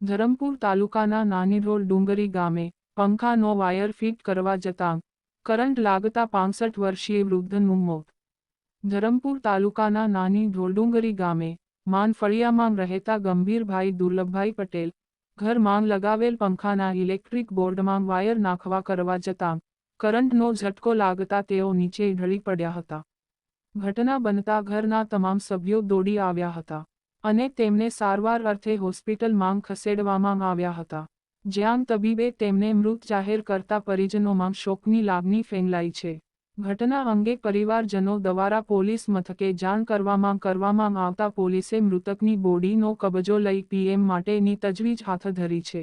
ધરમપુર તાલુકાના નાનીરોલ ડુંગરી ગામે પંખાનો wire fit કરવા જતાં કરંટ લાગતા પાંસઠ વર્ષીય વૃદ્ધનું મોત. ધરમપુર તાલુકાના નાની ઢોલડુંગરી ગામે માનફળિયામાં રહેતા ગંભીરભાઈ દુર્લભભાઈ પટેલ ઘર માંગ લગાવેલ પંખાના ઇલેક્ટ્રિક બોર્ડમાં વાયર નાખવા કરવા જતાં કરંટનો ઝટકો લાગતા તેઓ નીચે ઢળી પડ્યા હતા. ઘટના બનતા ઘરના તમામ સભ્યો દોડી આવ્યા હતા. અને તેમને સારવાર અર્થે હોસ્પિટલ માંગ ખસેડવામાં આવ્યા હતા. જ્યાં તબીબે તેમને મૃત જાહેર કરતા પરિજનોમાં શોકની લાગણી ફેલાઈ છે. ઘટના અંગે પરિવારજનો દ્વારા પોલીસ મથકે જાણ કરવામાં કરવામાં આવતા પોલીસે મૃતકની બોડીનો કબજો લઈ પીએમ માટેની તજવીજ હાથ ધરી છે.